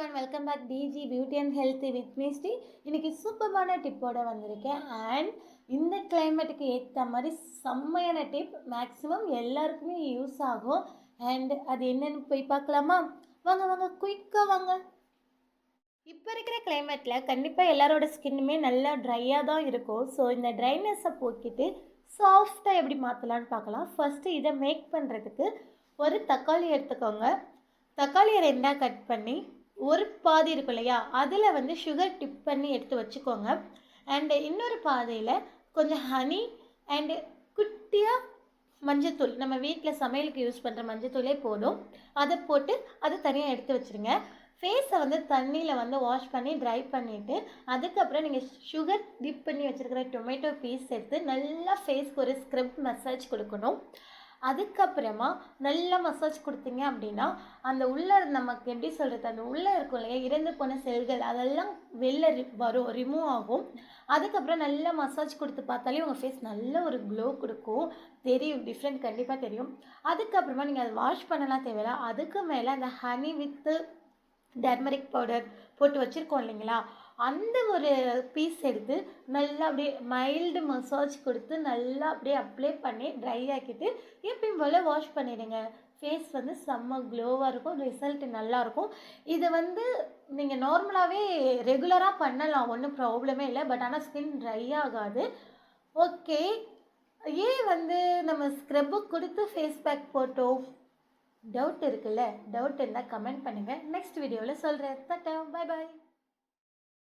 One welcome back digi beauty and health with Misty இன்னைக்கு சூப்பரான டிப்போட வந்திருக்கேன். அண்ட் இந்த கிளைமேட்டுக்கு ஏற்ற மாதிரி செம்மையான டிப் மேக்ஸிமம் எல்லாருக்குமே யூஸ் ஆகும். அண்ட் அது என்னென்னு போய் பார்க்கலாமா? வாங்க வாங்க குயிக்காக வாங்க. இப்போ இருக்கிற கிளைமேட்டில் கண்டிப்பாக எல்லாரோட ஸ்கின்னுமே நல்லா ட்ரையாக தான் இருக்கும். ஸோ இந்த ட்ரைனஸை போக்கிட்டு சாஃப்டாக எப்படி மாற்றலான்னு பார்க்கலாம். ஃபஸ்ட்டு இதை மேக் பண்ணுறதுக்கு ஒரு தக்காளி எடுத்துக்கோங்க. தக்காளியை ரெண்டாக கட் பண்ணி ஒரு பாதி இருக்கும் இல்லையா? அதில் வந்து சுகர் டிப் பண்ணி எடுத்து வச்சுக்கோங்க. அண்டு இன்னொரு பாதையில் கொஞ்சம் ஹனி அண்டு குட்டியாக மஞ்சத்தூள் நம்ம வீட்டில் சமையலுக்கு யூஸ் பண்ணுற மஞ்சத்தூளே போதும். அதை போட்டு அதை தனியாக எடுத்து வச்சுருங்க. ஃபேஸை வந்து தண்ணியில் வந்து வாஷ் பண்ணி ட்ரை பண்ணிவிட்டு அதுக்கப்புறம் நீங்கள் சுகர் டிப் பண்ணி வச்சுருக்கிற டொமேட்டோ பீஸ் எடுத்து நல்லா ஃபேஸ்க்கு ஒரு ஸ்க்ரப் மசாஜ் கொடுக்கணும். அதுக்கப்புறமா நல்லா மசாஜ் கொடுத்தீங்க அப்படின்னா அந்த உள்ளே நமக்கு எப்படி சொல்கிறது அந்த உள்ளே இருக்கும் இல்லையா இறந்து போன செல்கள் அதெல்லாம் வெளில ரி- வரும் ரிமூவ் ஆகும். அதுக்கப்புறம் நல்லா மசாஜ் கொடுத்து பார்த்தாலே உங்கள் ஃபேஸ் நல்ல ஒரு க்ளோ கொடுக்கும். தெரியும் டிஃப்ரெண்ட் கண்டிப்பாக தெரியும். அதுக்கப்புறமா நீங்கள் அதை வாஷ் பண்ணலாம் தேவையில்ல. அதுக்கு மேலே அந்த ஹனி வித்து டர்மரிக் பவுடர் போட்டு வச்சுருக்கோம் இல்லைங்களா? அந்த ஒரு பீஸ் எடுத்து நல்லா அப்படியே மைல்டு மசாஜ் கொடுத்து நல்லா அப்படியே அப்ளை பண்ணி ட்ரை ஆக்கிட்டு எப்பயும் போல் வாஷ் பண்ணிடுங்க. ஃபேஸ் வந்து செம்ம க்ளோவாக இருக்கும். ரிசல்ட் நல்லாயிருக்கும் இது வந்து நீங்கள் நார்மலாகவே ரெகுலராக பண்ணலாம். ஒன்றும் ப்ராப்ளமே இல்லை. பட் ஆனால் ஸ்கின் ட்ரை ஆகாது. ஓகே ஏன் வந்து நம்ம ஸ்க்ரப்பு கொடுத்து ஃபேஸ் பேக் போட்டோம்? டவுட் இருக்குல்ல. டவுட் இருந்தால் கமெண்ட் பண்ணுங்கள் நெக்ஸ்ட் வீடியோவில் சொல்கிறேன் தட்டா பை பாய்